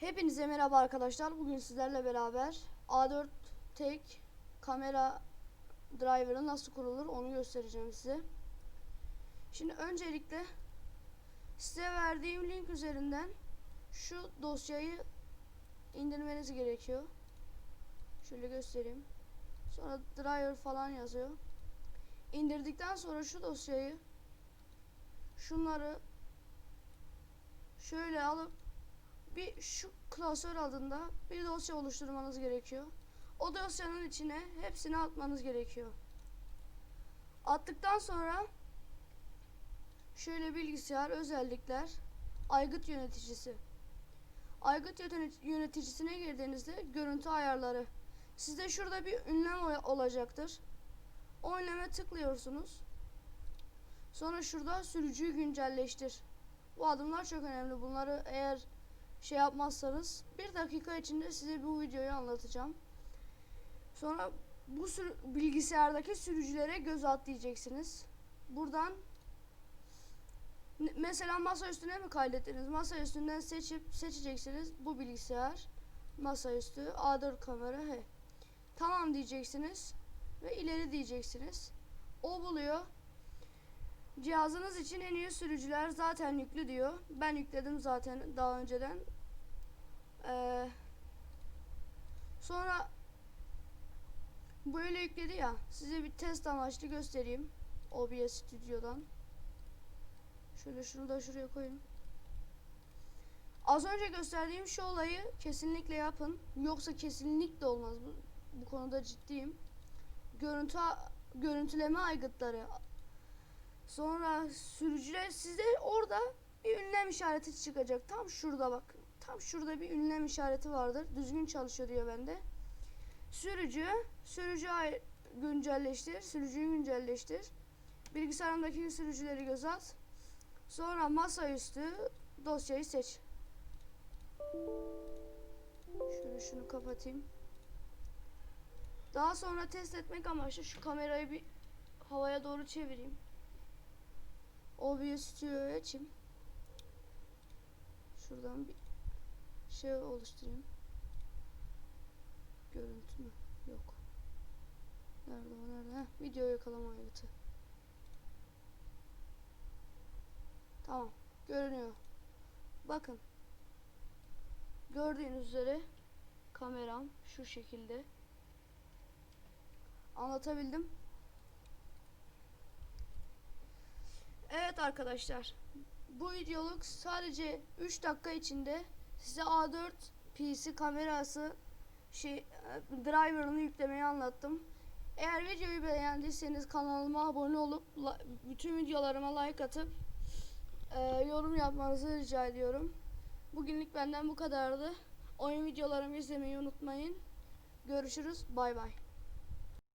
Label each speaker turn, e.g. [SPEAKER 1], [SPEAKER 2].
[SPEAKER 1] Hepinize merhaba arkadaşlar. Bugün sizlerle beraber A4 tek kamera driver'ı nasıl kurulur onu göstereceğim size. Şimdi öncelikle size verdiğim link üzerinden şu dosyayı indirmeniz gerekiyor. Şöyle göstereyim. Sonra driver falan yazıyor. İndirdikten sonra şu dosyayı şunları şöyle alıp bir şu klasör adında bir dosya oluşturmanız gerekiyor. O dosyanın içine hepsini atmanız gerekiyor. Attıktan sonra şöyle bilgisayar özellikler aygıt yöneticisi. Aygıt yönet- yöneticisine girdiğinizde görüntü ayarları. Sizde şurada bir ünlem ola- olacaktır. O ünleme tıklıyorsunuz. Sonra şurada sürücüyü güncelleştir. Bu adımlar çok önemli. Bunları eğer şey yapmazsanız bir dakika içinde size bu videoyu anlatacağım. Sonra bu sürü- bilgisayardaki sürücülere göz at diyeceksiniz. Buradan mesela masa üstüne mi kaydettiniz? Masa üstünden seçip seçeceksiniz. Bu bilgisayar masaüstü A4 kamera he. Tamam diyeceksiniz ve ileri diyeceksiniz. O buluyor. Cihazınız için en iyi sürücüler zaten yüklü diyor. Ben yükledim zaten daha önceden. Ee, sonra böyle yükledi ya. Size bir test amaçlı göstereyim. OBS Studio'dan. Şöyle şunu da şuraya koyayım. Az önce gösterdiğim şu olayı kesinlikle yapın. Yoksa kesinlikle olmaz. Bu, bu konuda ciddiyim. Görüntü görüntüleme aygıtları Sonra sürücüler size orada bir ünlem işareti çıkacak. Tam şurada bak. Tam şurada bir ünlem işareti vardır. Düzgün çalışıyor diyor bende. Sürücü, sürücü güncelleştir, sürücüyü güncelleştir. Bilgisayarımdaki sürücüleri göz at. Sonra masaüstü dosyayı seç. Şöyle şunu kapatayım. Daha sonra test etmek amaçlı şu kamerayı bir havaya doğru çevireyim. OBS Studio'yu açayım. Şuradan bir şey oluşturayım. Görüntü mü? Yok. Nerede o nerede? Heh, video yakalama aygıtı. Tamam. Görünüyor. Bakın. Gördüğünüz üzere kameram şu şekilde. Anlatabildim. Evet arkadaşlar. Bu videoluk sadece 3 dakika içinde size A4 PC kamerası şey driver'ını yüklemeyi anlattım. Eğer videoyu beğendiyseniz kanalıma abone olup bütün videolarıma like atıp e, yorum yapmanızı rica ediyorum. Bugünlük benden bu kadardı. Oyun videolarımı izlemeyi unutmayın. Görüşürüz. Bay bay.